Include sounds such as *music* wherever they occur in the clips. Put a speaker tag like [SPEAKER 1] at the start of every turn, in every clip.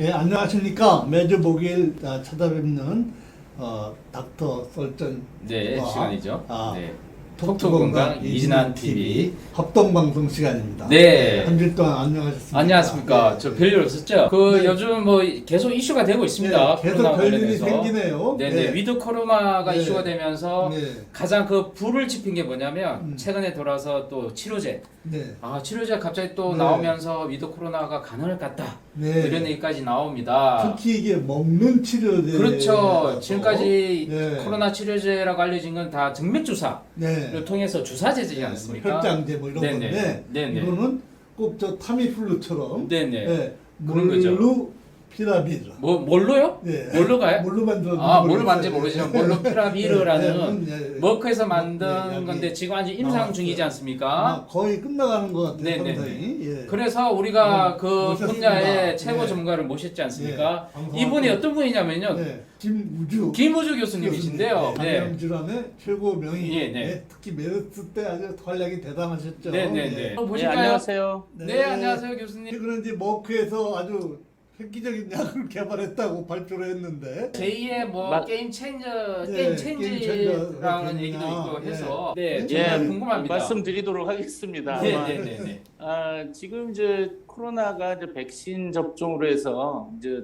[SPEAKER 1] 예, 안녕하십니까. 매주 목요일 아, 찾아뵙는 어, 닥터 썰전
[SPEAKER 2] 네,
[SPEAKER 1] 와,
[SPEAKER 2] 시간이죠.
[SPEAKER 1] 아,
[SPEAKER 2] 네.
[SPEAKER 1] 톡톡건강
[SPEAKER 2] 이진한 TV.
[SPEAKER 1] 합동방송 시간입니다.
[SPEAKER 2] 네.
[SPEAKER 1] 한 주일 동안 안녕하셨습니까?
[SPEAKER 2] 안녕하십니까.
[SPEAKER 1] 네.
[SPEAKER 2] 저 별일 없었죠? 그
[SPEAKER 1] 네.
[SPEAKER 2] 요즘 뭐 계속 이슈가 되고 있습니다.
[SPEAKER 1] 네, 계속
[SPEAKER 2] 코로나
[SPEAKER 1] 별일이. 생기네요.
[SPEAKER 2] 네네.
[SPEAKER 1] 네.
[SPEAKER 2] 위드 코로나가
[SPEAKER 1] 네.
[SPEAKER 2] 이슈가 되면서
[SPEAKER 1] 네.
[SPEAKER 2] 가장 그 불을 지핀 게 뭐냐면
[SPEAKER 1] 음.
[SPEAKER 2] 최근에 돌아서 또 치료제.
[SPEAKER 1] 네.
[SPEAKER 2] 아, 치료제 갑자기 또
[SPEAKER 1] 네.
[SPEAKER 2] 나오면서 위드 코로나가 가능할 것 같다.
[SPEAKER 1] 네.
[SPEAKER 2] 이런 얘기까지 나옵니다.
[SPEAKER 1] 특히 이게 먹는 치료제.
[SPEAKER 2] 그렇죠. 지금까지
[SPEAKER 1] 네.
[SPEAKER 2] 코로나 치료제라고 알려진 건다 증맥 주사를
[SPEAKER 1] 네.
[SPEAKER 2] 통해서 주사제지 않습니까?
[SPEAKER 1] 혈장제 뭐 이런
[SPEAKER 2] 네네.
[SPEAKER 1] 건데
[SPEAKER 2] 네네.
[SPEAKER 1] 이거는 꼭 저 타미플루처럼
[SPEAKER 2] 네네.
[SPEAKER 1] 네.
[SPEAKER 2] 그런 거죠.
[SPEAKER 1] 몰루피라비드.
[SPEAKER 2] 뭐 뭘로요?
[SPEAKER 1] 네.
[SPEAKER 2] 뭘로 가요? *laughs*
[SPEAKER 1] 뭘로 만들었는지
[SPEAKER 2] 아, 뭘로
[SPEAKER 1] 모르겠어요.
[SPEAKER 2] 만지 모르지만 몰루피라비르라는
[SPEAKER 1] 네, 네, 네.
[SPEAKER 2] 머크에서
[SPEAKER 1] 네,
[SPEAKER 2] 만든
[SPEAKER 1] 약이
[SPEAKER 2] 건데 지금 아직 임상
[SPEAKER 1] 나왔어요.
[SPEAKER 2] 중이지 않습니까?
[SPEAKER 1] 거의 끝나가는 것 같아요.
[SPEAKER 2] 네, 네,
[SPEAKER 1] 상당히. 예.
[SPEAKER 2] 그래서 우리가
[SPEAKER 1] 음,
[SPEAKER 2] 그
[SPEAKER 1] 모셨습니다.
[SPEAKER 2] 분야의 최고
[SPEAKER 1] 네.
[SPEAKER 2] 전문가를 모셨지 않습니까?
[SPEAKER 1] 네, 방송하고.
[SPEAKER 2] 이분이 어떤 분이냐면요.
[SPEAKER 1] 네. 김우주
[SPEAKER 2] 김우주 교수님이신데요.
[SPEAKER 1] 네.
[SPEAKER 2] 네.
[SPEAKER 1] 감염 질환의 최고 명의.
[SPEAKER 2] 예, 네.
[SPEAKER 1] 특히 메르스 때 아주 활약이 대단하셨죠.
[SPEAKER 2] 네, 네, 네.
[SPEAKER 1] 예.
[SPEAKER 2] 한번
[SPEAKER 3] 네,
[SPEAKER 2] 보실까요?
[SPEAKER 3] 안녕하세요.
[SPEAKER 2] 네, 안녕하세요, 교수님.
[SPEAKER 1] 그런지 머크에서 아주 획기적인 약을 개발했다고 발표를 했는데
[SPEAKER 2] 제2의 뭐
[SPEAKER 3] 마-
[SPEAKER 2] 게임 체인저,
[SPEAKER 1] 네,
[SPEAKER 2] 게임 체인지라는 얘기도 있고
[SPEAKER 1] 예.
[SPEAKER 2] 해서
[SPEAKER 1] 네.
[SPEAKER 2] 네,
[SPEAKER 1] 예,
[SPEAKER 2] 정말 궁금합니다.
[SPEAKER 3] 말씀드리도록 하겠습니다.
[SPEAKER 2] 네, 네, 네, 네.
[SPEAKER 3] 아, 지금 이제 코로나가 이제 백신 접종으로 해서 이제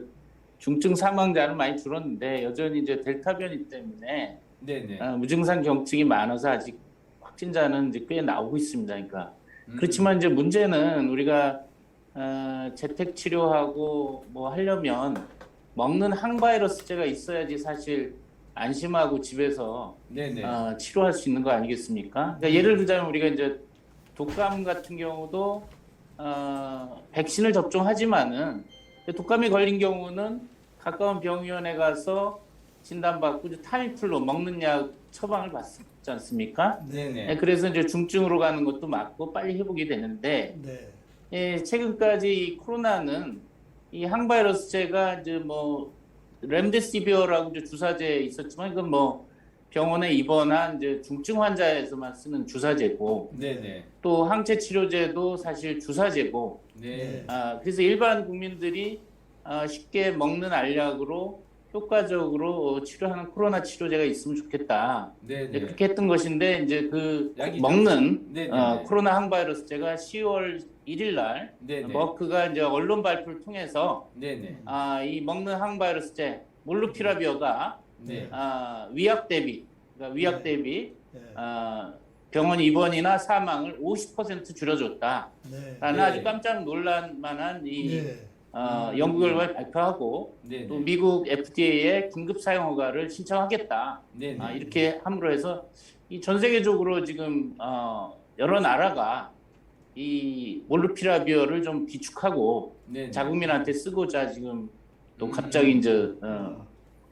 [SPEAKER 3] 중증 사망자는 많이 줄었는데 여전히 이제 델타 변이 때문에
[SPEAKER 2] 네, 네.
[SPEAKER 3] 아, 무증상 경증이 많아서 아직 확진자는 이제 꽤 나오고 있습니다. 그러니까
[SPEAKER 2] 음.
[SPEAKER 3] 그렇지만 이제 문제는 우리가 어, 재택 치료하고 뭐 하려면 먹는 항바이러스제가 있어야지 사실 안심하고 집에서
[SPEAKER 2] 네, 네.
[SPEAKER 3] 어, 치료할 수 있는 거 아니겠습니까? 그러니까 예를 들자면 우리가 이제 독감 같은 경우도 어, 백신을 접종하지만은 독감이 걸린 경우는 가까운 병원에 가서 진단받고 이제 타미플루 먹는 약 처방을 받지 않습니까?
[SPEAKER 2] 네,
[SPEAKER 3] 네,
[SPEAKER 2] 네.
[SPEAKER 3] 그래서 이제 중증으로 가는 것도 맞고 빨리 회복이 되는데
[SPEAKER 1] 네.
[SPEAKER 3] 예, 최근까지 이 코로나는 이 항바이러스제가 이제 뭐 렘데시비어라고 이제 주사제 있었지만 이건 뭐 병원에 입원한 이제 중증 환자에서만 쓰는 주사제고
[SPEAKER 2] 네, 네.
[SPEAKER 3] 또 항체 치료제도 사실 주사제고
[SPEAKER 2] 네.
[SPEAKER 3] 아 그래서 일반 국민들이 아, 쉽게 먹는 알약으로 효과적으로 어, 치료하는 코로나 치료제가 있으면 좋겠다.
[SPEAKER 2] 네, 네.
[SPEAKER 3] 그렇게 했던 것인데 이제 그
[SPEAKER 2] 약이죠.
[SPEAKER 3] 먹는
[SPEAKER 2] 네, 네,
[SPEAKER 3] 어,
[SPEAKER 2] 네.
[SPEAKER 3] 코로나 항바이러스제가 10월 1일 날
[SPEAKER 2] 네, 네.
[SPEAKER 3] 머크가 이제 언론 발표를 통해서
[SPEAKER 2] 네, 네.
[SPEAKER 3] 아, 이 먹는 항바이러스제 몰루피라비어가
[SPEAKER 2] 네.
[SPEAKER 3] 아, 위약 대비 그러니까 위약
[SPEAKER 1] 네.
[SPEAKER 3] 대비
[SPEAKER 1] 네.
[SPEAKER 3] 아, 병원 입원이나 사망을 50% 줄여줬다라는.
[SPEAKER 1] 네.
[SPEAKER 3] 아주 깜짝 놀랄 만한 이
[SPEAKER 1] 네.
[SPEAKER 3] 어, 연구 결과를 발표하고
[SPEAKER 2] 네,
[SPEAKER 3] 또
[SPEAKER 2] 네.
[SPEAKER 3] 미국 FDA에 긴급 사용 허가를 신청하겠다
[SPEAKER 2] 네, 네.
[SPEAKER 3] 아, 이렇게 함으로 해서 이 전 세계적으로 지금 어, 여러 나라가 이 몰루피라비어를 좀 비축하고
[SPEAKER 2] 네, 네.
[SPEAKER 3] 자국민한테 쓰고자 지금 또
[SPEAKER 2] 음.
[SPEAKER 3] 갑자기 이제 어,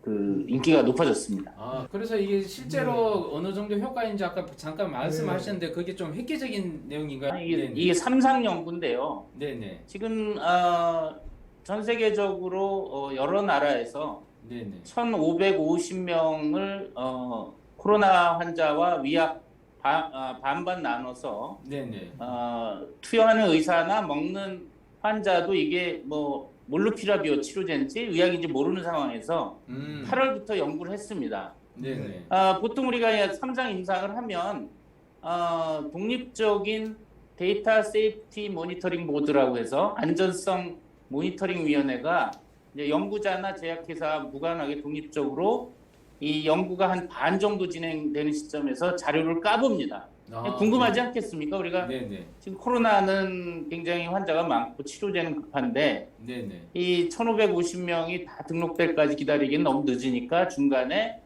[SPEAKER 3] 그 인기가 높아졌습니다.
[SPEAKER 2] 아, 그래서 이게 실제로
[SPEAKER 3] 네.
[SPEAKER 2] 어느 정도 효과인지 아까 잠깐 말씀하셨는데 그게 좀 획기적인 내용인가요?
[SPEAKER 3] 아, 이게,
[SPEAKER 2] 네, 네.
[SPEAKER 3] 이게 삼상 연구인데요.
[SPEAKER 2] 네, 네.
[SPEAKER 3] 지금 어, 전 세계적으로 어, 여러 나라에서
[SPEAKER 2] 네, 네.
[SPEAKER 3] 1,550명을 어, 코로나 환자와 위약 바- 아, 반반 나눠서
[SPEAKER 2] 네, 네.
[SPEAKER 3] 어, 투여하는 의사나 먹는 환자도 이게 뭐 몰루피라비오 치료제인지 의약인지 모르는 상황에서
[SPEAKER 2] 음.
[SPEAKER 3] 8월부터 연구를 했습니다.
[SPEAKER 2] 네, 네.
[SPEAKER 3] 아, 보통 우리가 삼상 임상을 하면 어, 독립적인 데이터 세이프티 모니터링 보드라고 해서 안전성 모니터링 위원회가 연구자나 제약회사 무관하게 독립적으로 이 연구가 한 반 정도 진행되는 시점에서 자료를 까봅니다.
[SPEAKER 2] 아,
[SPEAKER 3] 궁금하지 않겠습니까? 우리가
[SPEAKER 2] 네, 네.
[SPEAKER 3] 지금 코로나는 굉장히 환자가 많고 치료제는 급한데
[SPEAKER 2] 네, 네.
[SPEAKER 3] 이 1,550명이 다 등록될 때까지 기다리기는 너무 늦으니까 중간에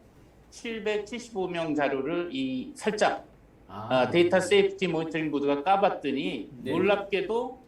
[SPEAKER 3] 775명 자료를 이 살짝
[SPEAKER 2] 아,
[SPEAKER 3] 아, 데이터 세이프티 모니터링 보드가 까봤더니
[SPEAKER 2] 네.
[SPEAKER 3] 놀랍게도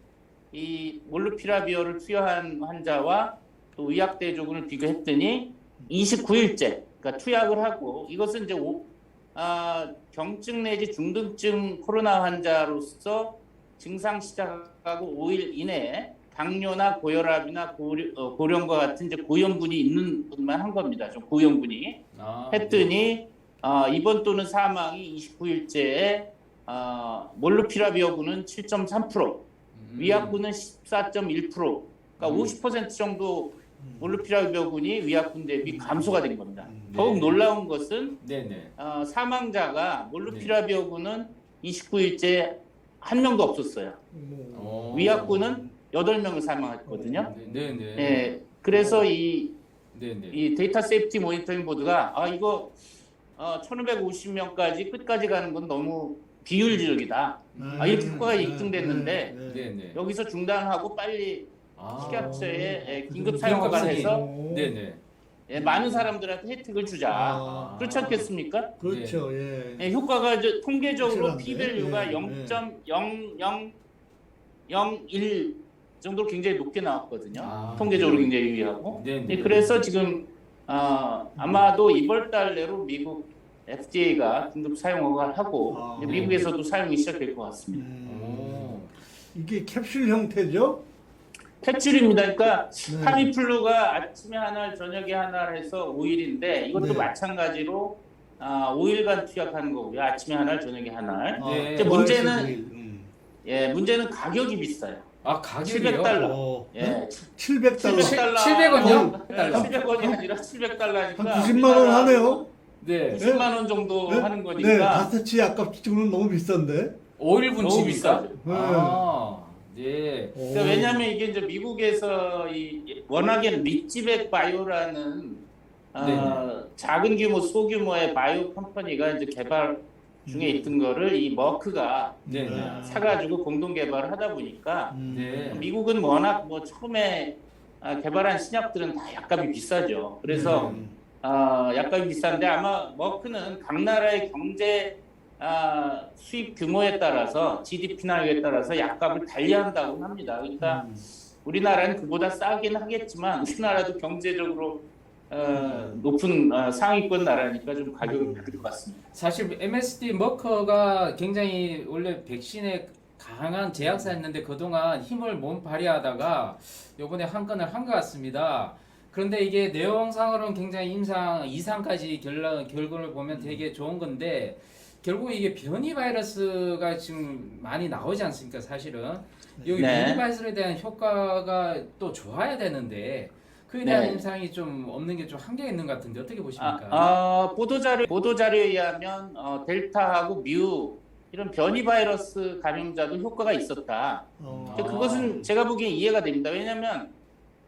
[SPEAKER 3] 이 몰루피라비어를 투여한 환자와 또 의약 대조군을 비교했더니 29일째 그러니까 투약을 하고 이것은 이제 오, 아, 경증 내지 중등증 코로나 환자로서 증상 시작하고 5일 이내에 당뇨나 고혈압이나 고령, 어, 고령과 같은 이제 고형군이 있는 분만 한 겁니다. 좀 고형군이
[SPEAKER 2] 아,
[SPEAKER 3] 했더니 어, 입원 또는 사망이 29일째에 어, 몰루피라비어군은 7.3%,
[SPEAKER 2] 음.
[SPEAKER 3] 위약군은 14.1%, 그러니까
[SPEAKER 2] 음.
[SPEAKER 3] 50% 정도 몰루피라비아군이 위약 군 대비 감소가 된 겁니다.
[SPEAKER 1] 음.
[SPEAKER 3] 더욱
[SPEAKER 2] 네.
[SPEAKER 3] 놀라운 것은
[SPEAKER 2] 네네.
[SPEAKER 3] 어, 사망자가 몰루피라비아군은 29일째 한 명도 없었어요.
[SPEAKER 2] 어.
[SPEAKER 3] 위약군은 8명을 사망했거든요.
[SPEAKER 2] 네네.
[SPEAKER 3] 예, 그래서 이,
[SPEAKER 2] 네네.
[SPEAKER 3] 이 데이터 세이프티 모니터링 보드가 아 이거 어, 1550명까지 끝까지 가는 건 너무 비효율적이다. 아, 이렇게 효과가 입증됐는데
[SPEAKER 2] 네네.
[SPEAKER 3] 여기서 중단하고 빨리
[SPEAKER 2] 아.
[SPEAKER 3] 식약처에 예, 긴급
[SPEAKER 2] 긴급
[SPEAKER 3] 사용 허가를
[SPEAKER 2] 승인.
[SPEAKER 3] 해서
[SPEAKER 2] 네네.
[SPEAKER 3] 예, 많은 사람들한테 혜택을 주자.
[SPEAKER 1] 아,
[SPEAKER 3] 그렇지 않겠습니까?
[SPEAKER 1] 그렇죠. 예.
[SPEAKER 3] 예, 효과가 이제 통계적으로
[SPEAKER 1] 확실한데?
[SPEAKER 3] p-value가
[SPEAKER 1] 예,
[SPEAKER 3] 0.0001 정도로 굉장히 높게 나왔거든요.
[SPEAKER 2] 아.
[SPEAKER 3] 통계적으로 굉장히 유의하고.
[SPEAKER 2] 네네.
[SPEAKER 3] 예, 그래서 지금 어, 아마도 이번 달 내로 미국 FDA가 긴급 사용 허가를 하고
[SPEAKER 1] 아.
[SPEAKER 3] 미국에서도 사용이 시작될 것 같습니다.
[SPEAKER 1] 음,
[SPEAKER 2] 오.
[SPEAKER 1] 이게 캡슐 형태죠?
[SPEAKER 3] 팩줄입니다. 그러니까
[SPEAKER 1] 네.
[SPEAKER 3] 타미플루가 아침에 하나, 저녁에 하나 해서 5일인데 이것도
[SPEAKER 1] 네.
[SPEAKER 3] 마찬가지로 아, 5일간 투약하는 거고요. 아침에 하나, 저녁에 하나.
[SPEAKER 2] 네.
[SPEAKER 3] 이제 문제는-
[SPEAKER 1] 음.
[SPEAKER 3] 예, 문제는 가격이 비싸요.
[SPEAKER 2] 아 가격이요?
[SPEAKER 3] 700달러.
[SPEAKER 1] 어,
[SPEAKER 3] 예,
[SPEAKER 1] 700달러.
[SPEAKER 3] 700달러.
[SPEAKER 2] 700원요?
[SPEAKER 3] 예, 700원이 아니라 700달러니까
[SPEAKER 1] 한 90만 원 하네요.
[SPEAKER 2] 네.
[SPEAKER 3] 90만 원 정도
[SPEAKER 1] 네?
[SPEAKER 3] 하는
[SPEAKER 1] 네,
[SPEAKER 3] 거니까
[SPEAKER 1] 다섯치 아까 지금은 너무 비싼데.
[SPEAKER 2] 5일분
[SPEAKER 3] 너무
[SPEAKER 2] 칩니까?
[SPEAKER 3] 비싸죠.
[SPEAKER 1] 네.
[SPEAKER 2] 아. 네.
[SPEAKER 3] 그러니까 왜냐하면 이게 이제 미국에서 이 워낙에 리치백 바이오라는 어, 작은 규모 소규모의 바이오 컴퍼니가 이제 개발 중에 있던 거를 이 머크가
[SPEAKER 2] 네네.
[SPEAKER 1] 아.
[SPEAKER 3] 사가지고 공동 개발을 하다 보니까
[SPEAKER 1] 음.
[SPEAKER 2] 네.
[SPEAKER 3] 미국은 워낙 뭐 처음에 아, 개발한 신약들은 다 약값이 비싸죠. 그래서
[SPEAKER 1] 음.
[SPEAKER 3] 어, 약값이 비싼데 아마 머크는 각 나라의 경제 아, 수입 규모에 따라서 GDP나 이에 따라서 약값을 달리한다고 합니다. 그러니까
[SPEAKER 1] 음.
[SPEAKER 3] 우리나라는 그보다 싸긴 하겠지만 우리나라도 경제적으로 어, 높은 어, 상위권 나라니까 좀 가격이 비쌀 것 같습니다.
[SPEAKER 2] 사실 MSD 머커가 굉장히 원래 백신에 강한 제약사였는데 그동안 힘을 몸 발휘하다가 요번에 한 건을 한 것 같습니다. 그런데 이게 내용상으로는 굉장히 임상 이상까지 결론 결과를 보면 되게 좋은 건데 결국 이게 변이 바이러스가 지금 많이 나오지 않습니까? 사실은 여기
[SPEAKER 3] 네.
[SPEAKER 2] 변이 바이러스에 대한 효과가 또 좋아야 되는데 그에 대한
[SPEAKER 3] 네.
[SPEAKER 2] 임상이 좀 없는 게 좀 한계가 있는 것 같은데 어떻게
[SPEAKER 3] 아,
[SPEAKER 2] 보십니까?
[SPEAKER 3] 어, 보도 자료 보도 자료에 의하면 어, 델타하고 뮤 이런 변이 바이러스 감염자도 효과가 있었다.
[SPEAKER 1] 어.
[SPEAKER 3] 근데 그것은 제가 보기엔 이해가 됩니다. 왜냐하면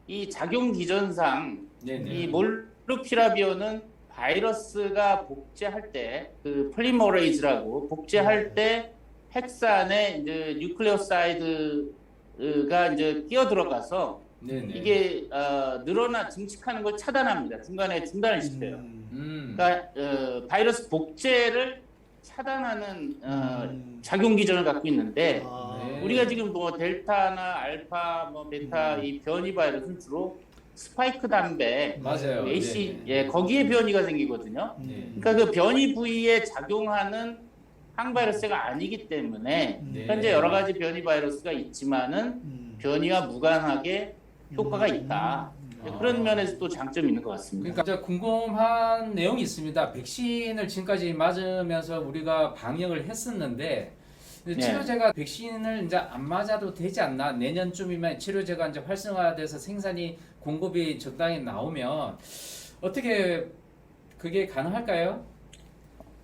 [SPEAKER 3] 이 작용 기전상
[SPEAKER 2] 네네.
[SPEAKER 3] 이 몰루피라비오는 바이러스가 복제할 때 그 폴리머레이즈라고 복제할 때 헥산에 이제 뉴클레오사이드가 이제 끼어 들어가서
[SPEAKER 2] 네네.
[SPEAKER 3] 이게 어, 늘어나 증식하는 걸 차단합니다. 중간에 중단을 시켜요.
[SPEAKER 1] 음.
[SPEAKER 2] 음.
[SPEAKER 3] 그러니까 어, 바이러스 복제를 차단하는 어,
[SPEAKER 1] 음.
[SPEAKER 3] 작용 기전을 갖고 있는데
[SPEAKER 1] 아.
[SPEAKER 2] 네.
[SPEAKER 3] 우리가 지금 뭐 델타나 알파, 뭐 베타 이 변이 바이러스는 주로 스파이크 담배,
[SPEAKER 2] 맞아요.
[SPEAKER 3] AC
[SPEAKER 2] 네.
[SPEAKER 3] 예 거기에 변이가 생기거든요.
[SPEAKER 2] 네.
[SPEAKER 3] 그러니까 그 변이 부위에 작용하는 항바이러스가 아니기 때문에
[SPEAKER 2] 네.
[SPEAKER 3] 현재 여러 가지 변이 바이러스가 있지만은
[SPEAKER 1] 음.
[SPEAKER 3] 변이와 무관하게 효과가 있다.
[SPEAKER 1] 음.
[SPEAKER 2] 아.
[SPEAKER 3] 그런 면에서 또 장점이 있는 것 같습니다.
[SPEAKER 2] 그러니까 궁금한 내용이 있습니다. 백신을 지금까지 맞으면서 우리가 방역을 했었는데 근데
[SPEAKER 3] 네.
[SPEAKER 2] 치료제가 백신을 이제 안 맞아도 되지 않나 내년쯤이면 치료제가 이제 활성화돼서 생산이 공급이 적당히 나오면 어떻게 그게 가능할까요?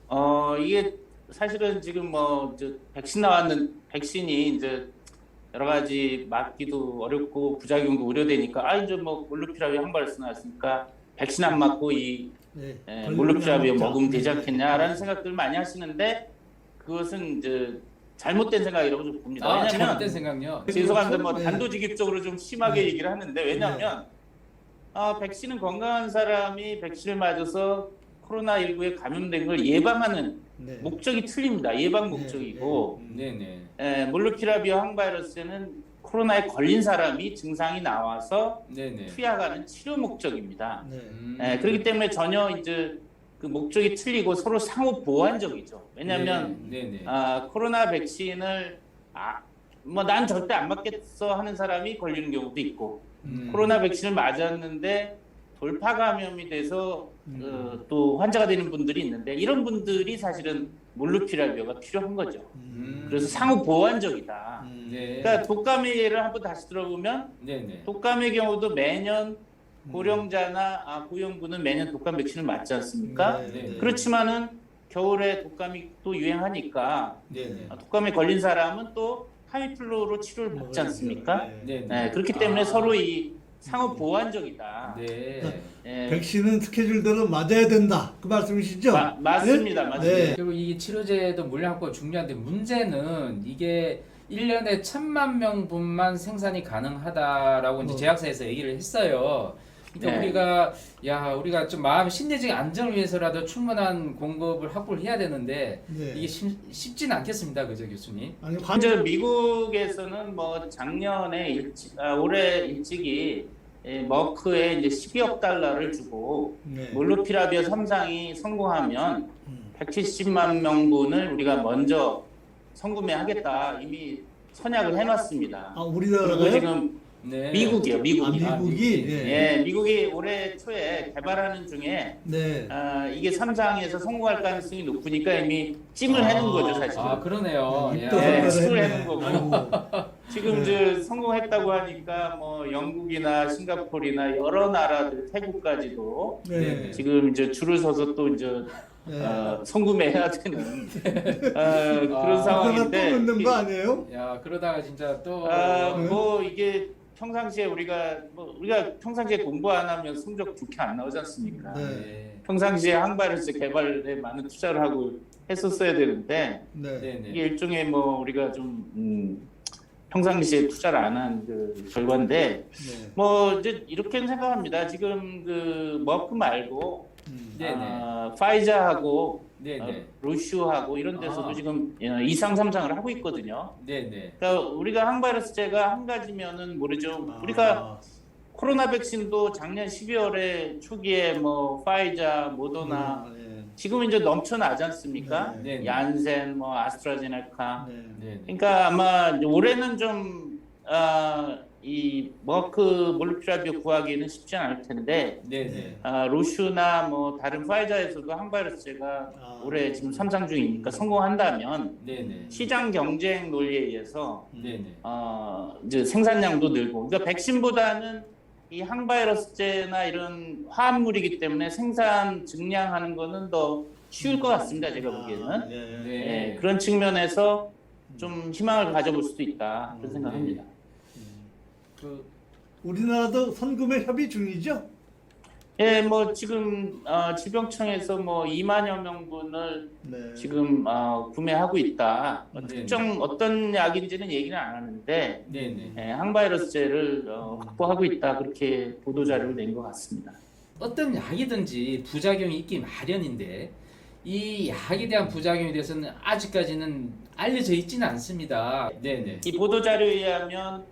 [SPEAKER 3] 어 이게 사실은 지금 뭐 이제 백신 나왔는 백신이 이제 여러 가지 맞기도 어렵고 부작용도 우려되니까 아 이제 뭐 몰루피라비아 한 발씩 나왔으니까 백신 안 맞고 이
[SPEAKER 1] 네.
[SPEAKER 3] 에, 몰루피라비아. 먹으면 되지
[SPEAKER 1] 네.
[SPEAKER 3] 않겠냐라는 생각들 많이 하시는데 그것은 이제 잘못된 생각이라고 좀 봅니다.
[SPEAKER 2] 아
[SPEAKER 3] 왜냐하면
[SPEAKER 2] 잘못된 생각요.
[SPEAKER 3] 죄송합니다. 뭐
[SPEAKER 1] 네.
[SPEAKER 3] 단도직입적으로 좀 심하게
[SPEAKER 1] 네.
[SPEAKER 3] 얘기를 하는데 왜냐하면 아, 백신은 건강한 사람이 백신을 맞아서 코로나 19에 감염된 걸 예방하는
[SPEAKER 1] 네.
[SPEAKER 3] 목적이 틀립니다. 예방
[SPEAKER 1] 네,
[SPEAKER 3] 목적이고
[SPEAKER 1] 네.
[SPEAKER 2] 네네.
[SPEAKER 3] 에, 몰루피라비아 항바이러스는 코로나에 걸린 사람이 증상이 나와서
[SPEAKER 2] 네네.
[SPEAKER 3] 투약하는 치료 목적입니다.
[SPEAKER 1] 네.
[SPEAKER 2] 음.
[SPEAKER 3] 에, 그렇기 때문에 전혀 이제 그 목적이 틀리고 서로 상호 보완적이죠. 왜냐하면
[SPEAKER 2] 네, 네 네.
[SPEAKER 3] 아, 코로나 백신을 아, 뭐 난 절대 안 맞겠어 하는 사람이 걸리는 경우도 있고
[SPEAKER 2] 음.
[SPEAKER 3] 코로나 백신을 맞았는데 돌파 감염이 돼서
[SPEAKER 1] 음.
[SPEAKER 3] 어, 또 환자가 되는 분들이 있는데 이런 분들이 사실은 몰루피라비아가 필요한 거죠.
[SPEAKER 1] 음.
[SPEAKER 3] 그래서 상호 보완적이다.
[SPEAKER 1] 음.
[SPEAKER 2] 네.
[SPEAKER 3] 그러니까 독감의 예를 한번 다시 들어보면
[SPEAKER 2] 네 네.
[SPEAKER 3] 독감의 경우도 매년 고령자나 아, 고령군은 매년 독감 백신을 맞지 않습니까?
[SPEAKER 1] 네, 네.
[SPEAKER 3] 그렇지만은 겨울에 독감이 또 유행하니까
[SPEAKER 1] 네, 네.
[SPEAKER 3] 아, 독감에 걸린 사람은 또 타미플루로 치료를 받지 않습니까?
[SPEAKER 1] 네.
[SPEAKER 2] 네,
[SPEAKER 3] 네, 그렇기 때문에
[SPEAKER 2] 아.
[SPEAKER 3] 서로 이 상호 보완적이다.
[SPEAKER 2] 네.
[SPEAKER 3] 예,
[SPEAKER 1] 백신은 스케줄대로 맞아야 된다. 그 말씀이시죠?
[SPEAKER 3] 마- 맞습니다,
[SPEAKER 1] 네?
[SPEAKER 3] 맞습니다.
[SPEAKER 1] 네.
[SPEAKER 2] 그리고 이 치료제도 물량 확보가 중요한데 문제는 이게 1년에 천만 명분만 생산이 가능하다라고 이제
[SPEAKER 1] 어.
[SPEAKER 2] 제약사에서 얘기를 했어요. 그러니까
[SPEAKER 3] 네.
[SPEAKER 2] 우리가 야 우리가 좀 마음 심리적인 안정을 위해서라도 충분한 공급을 확보를 해야 되는데
[SPEAKER 1] 네.
[SPEAKER 2] 이게 쉽, 쉽진 않겠습니다, 그죠 교수님?
[SPEAKER 1] 아니 관
[SPEAKER 3] 먼저 미국에서는 뭐 작년에 일찍, 아, 올해 일찍이 예, 머크에 이제 12억 달러를 주고
[SPEAKER 1] 네.
[SPEAKER 3] 몰루피라비아 3상이 성공하면
[SPEAKER 1] 음.
[SPEAKER 3] 170만 명분을 우리가 먼저 성구매하겠다 이미 선약을 해놨습니다.
[SPEAKER 1] 아
[SPEAKER 3] 그리고
[SPEAKER 1] 우리나라가요?
[SPEAKER 3] 지금
[SPEAKER 2] 네.
[SPEAKER 3] 미국이요,
[SPEAKER 1] 아
[SPEAKER 3] 미국이.
[SPEAKER 1] 미국이
[SPEAKER 2] 아,
[SPEAKER 1] 예.
[SPEAKER 3] 예, 미국이 올해 초에 개발하는 중에
[SPEAKER 1] 네.
[SPEAKER 3] 아, 이게 3상에서 성공할 가능성이 높으니까 이미 찜을 해놓은 거죠, 사실은.
[SPEAKER 2] 아 그러네요.
[SPEAKER 1] 입도
[SPEAKER 2] 야.
[SPEAKER 3] 네,
[SPEAKER 1] 선거를
[SPEAKER 3] 수를
[SPEAKER 1] 했네.
[SPEAKER 3] 거고.
[SPEAKER 1] 아이고.
[SPEAKER 3] 지금
[SPEAKER 1] 네.
[SPEAKER 3] 이제 성공했다고 하니까 뭐 영국이나 싱가포르나 여러 나라들 태국까지도
[SPEAKER 1] 네.
[SPEAKER 3] 지금 이제 줄을 서서 또 이제
[SPEAKER 1] 네.
[SPEAKER 3] 어, 성구매해야 되는 어,
[SPEAKER 2] 아,
[SPEAKER 3] 그런
[SPEAKER 1] 그러다 또
[SPEAKER 3] 상황인데
[SPEAKER 1] 넣는 거 아니에요?
[SPEAKER 2] 야 그러다가 진짜 또
[SPEAKER 3] 아,
[SPEAKER 1] 네.
[SPEAKER 3] 뭐 이게 평상시에 우리가 뭐 우리가 평상시에 공부 안 하면 성적 좋게 안 나오지 않습니까?
[SPEAKER 1] 네.
[SPEAKER 2] 네.
[SPEAKER 3] 평상시에 항바이러스 개발에 많은 투자를 하고 했었어야 되는데
[SPEAKER 1] 네.
[SPEAKER 2] 네, 네.
[SPEAKER 3] 이게 일종의 뭐 우리가 좀 음, 평상시에 투자를 안 한 그 결과인데
[SPEAKER 1] 네.
[SPEAKER 3] 뭐 이제 이렇게는 생각합니다. 지금 그 머크 말고
[SPEAKER 1] 음.
[SPEAKER 2] 네,
[SPEAKER 3] 아, 파이자하고
[SPEAKER 2] 네,
[SPEAKER 3] 어,
[SPEAKER 2] 네.
[SPEAKER 3] 로슈하고 이런 데서도
[SPEAKER 2] 아.
[SPEAKER 3] 지금 어, 이상 삼상을 하고 있거든요.
[SPEAKER 2] 네, 네.
[SPEAKER 3] 그러니까 우리가 항바이러스제가 한 가지면은 모르죠.
[SPEAKER 1] 아.
[SPEAKER 3] 우리가 코로나 백신도 작년 12월에 초기에 뭐 파이자, 모더나
[SPEAKER 1] 네.
[SPEAKER 3] 지금 이제 넘쳐나지 않습니까?
[SPEAKER 2] 네, 네.
[SPEAKER 3] 얀센, 뭐 아스트라제네카.
[SPEAKER 1] 네.
[SPEAKER 2] 네, 네.
[SPEAKER 3] 그러니까 아마 올해는 좀, 아, 이 머크 몰루피라비오 구하기는 쉽지 않을 텐데,
[SPEAKER 2] 네, 네.
[SPEAKER 3] 아, 로슈나 뭐 다른 파이자에서도 항바이러스제가
[SPEAKER 1] 아.
[SPEAKER 3] 올해 지금 삼상 중이니까 성공한다면
[SPEAKER 2] 네, 네.
[SPEAKER 3] 시장 경쟁 논리에 의해서
[SPEAKER 2] 네, 네.
[SPEAKER 3] 어, 이제 생산량도 늘고, 그러니까 백신보다는 이 항바이러스제나 이런 화합물이기 때문에 생산 증량하는 거는 더 쉬울 것 같습니다. 제가 보기에는.
[SPEAKER 1] 아, 네.
[SPEAKER 2] 네.
[SPEAKER 3] 예, 그런 측면에서 좀 희망을 가져볼 수도 있다 그런 생각합니다.
[SPEAKER 2] 그
[SPEAKER 1] 우리나라도 선구매 협의 중이죠?
[SPEAKER 3] 예, 뭐 지금 어, 질병청에서 뭐 2만여 명분을
[SPEAKER 1] 네.
[SPEAKER 3] 지금 어, 구매하고 있다. 뭐
[SPEAKER 2] 네.
[SPEAKER 3] 특정 어떤 약인지는 얘기는 안 하는데
[SPEAKER 2] 네, 네.
[SPEAKER 3] 예, 항바이러스제를 어, 확보하고 있다 그렇게 보도 자료를 낸 것 같습니다.
[SPEAKER 2] 어떤 약이든지 부작용이 있기 마련인데 이 약에 대한 부작용에 대해서는 아직까지는 알려져 있지는 않습니다. 네, 네.
[SPEAKER 3] 이 보도 자료에 의하면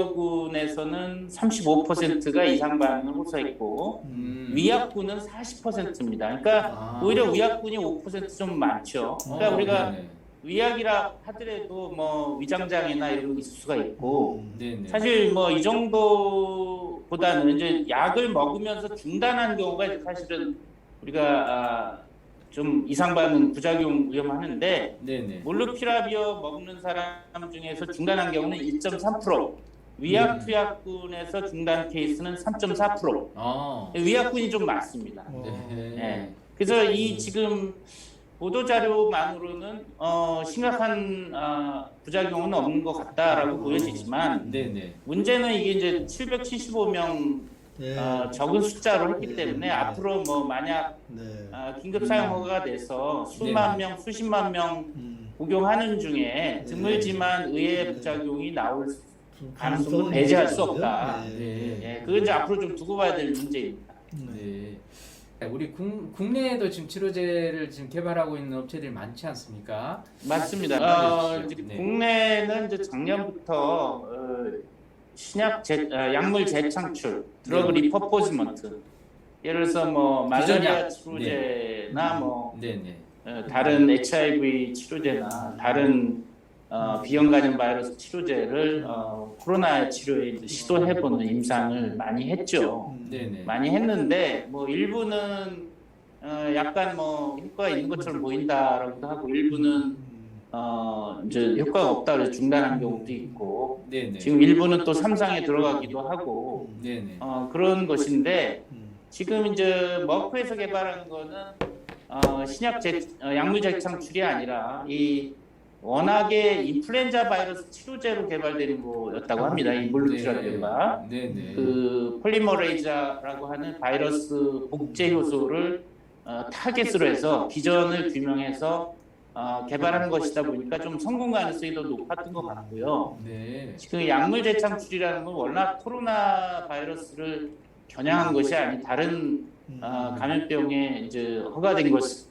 [SPEAKER 3] 몰루피라비오군에서는 35%가 이상 반응을 호소했고
[SPEAKER 2] 음.
[SPEAKER 3] 위약군은 40%입니다. 그러니까
[SPEAKER 2] 아.
[SPEAKER 3] 오히려 위약군이 5%좀 많죠. 그러니까
[SPEAKER 2] 어,
[SPEAKER 3] 우리가
[SPEAKER 2] 네, 네.
[SPEAKER 3] 위약이라 하더라도 뭐 위장장애나 이런 게 있을 수가 있고
[SPEAKER 2] 네, 네.
[SPEAKER 3] 사실 뭐 이 정도보다는 이제 약을 먹으면서 중단한 경우가 이제 사실은 우리가 아, 좀 이상 반응 부작용 위험하는데
[SPEAKER 2] 네, 네.
[SPEAKER 3] 몰루피라비오 먹는 사람 중에서 중단한 경우는 1.3%, 위약
[SPEAKER 2] 음.
[SPEAKER 3] 투약군에서 중단 케이스는 3.4%.
[SPEAKER 2] 아.
[SPEAKER 3] 위약군이 좀 많습니다.
[SPEAKER 1] 어.
[SPEAKER 2] 네.
[SPEAKER 3] 예. 그래서 이 지금 보도 자료만으로는 어, 심각한 아, 부작용은 없는 것 같다라고 보여지지만
[SPEAKER 2] 네, 네.
[SPEAKER 3] 문제는 이게 이제 775명
[SPEAKER 1] 네.
[SPEAKER 3] 어, 적은 숫자로 했기 때문에 앞으로 뭐 만약
[SPEAKER 1] 네.
[SPEAKER 3] 아, 긴급 사용 허가가 돼서 수만 명, 수십만 명
[SPEAKER 1] 음.
[SPEAKER 3] 복용하는 중에 드물지만 의외의 부작용이 나올 가능성은 배제할 수? 없다.
[SPEAKER 1] 네.
[SPEAKER 2] 네.
[SPEAKER 3] 예, 그건 이제 앞으로 좀 두고 봐야 될 문제입니다.
[SPEAKER 1] 네.
[SPEAKER 2] 네. 우리 국, 국내에도 지금 치료제를 지금 개발하고 있는 업체들이 많지 않습니까?
[SPEAKER 3] 맞습니다.
[SPEAKER 2] 아,
[SPEAKER 3] 어,
[SPEAKER 2] 네.
[SPEAKER 3] 국내는 이제 작년부터 어, 신약 재, 어, 약물 재창출, 드러그 리퍼포즈먼트. 예를 들어서 뭐 말라리아
[SPEAKER 2] 기존약.
[SPEAKER 3] 치료제나 뭐
[SPEAKER 2] 네, 네.
[SPEAKER 3] 어, 다른 HIV 치료제나 다른 어, 비형 간염 바이러스 치료제를 어, 코로나 치료에 이제 시도해보는 임상을 많이 했죠.
[SPEAKER 1] 음.
[SPEAKER 2] 네, 네.
[SPEAKER 3] 많이 했는데 뭐 일부는 어, 약간 뭐 효과가 있는 것처럼 보인다라고도 하고 일부는
[SPEAKER 1] 음.
[SPEAKER 3] 어, 이제 효과가 없다 그래서 중단한 경우도 있고
[SPEAKER 2] 네네.
[SPEAKER 3] 지금 일부는 또 삼상에 들어가기도 하고
[SPEAKER 2] 네네.
[SPEAKER 3] 어, 그런 것인데
[SPEAKER 1] 음.
[SPEAKER 3] 지금 이제 머크에서 개발한 거는 어, 신약 재, 어, 약물 재창출이 아니라 이 워낙에 인플루엔자 바이러스 치료제로 개발되는 거였다고 합니다. 이 몰루피라비오가
[SPEAKER 2] 네네.
[SPEAKER 3] 그 폴리머레이자라고 하는 바이러스 복제 효소를 어, 타겟으로 해서 기전을 규명해서 어, 개발하는 것이다 보니까 좀 성공 가능성이 더 높았던 것 같고요.
[SPEAKER 2] 네.
[SPEAKER 3] 지금 약물 재창출이라는 건 워낙 코로나 바이러스를 겨냥한 것이 아닌 다른
[SPEAKER 1] 음.
[SPEAKER 3] 어, 감염병에 이제 허가된 것을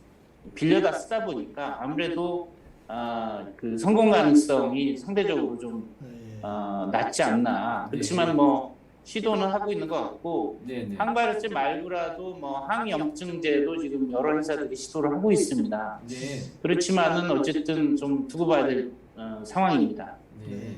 [SPEAKER 3] 빌려다 쓰다 보니까 아무래도 어, 그 성공 가능성이 상대적으로 좀
[SPEAKER 1] 예.
[SPEAKER 3] 어, 낮지 않나. 그렇지만 뭐 시도는 하고 있는 것 같고
[SPEAKER 2] 네네.
[SPEAKER 3] 항바이러스 말고라도 뭐 항염증제도 지금 여러 회사들이 시도를 하고 있습니다.
[SPEAKER 2] 네.
[SPEAKER 3] 그렇지만은 어쨌든 좀 두고 봐야 될 어, 상황입니다.
[SPEAKER 2] 네.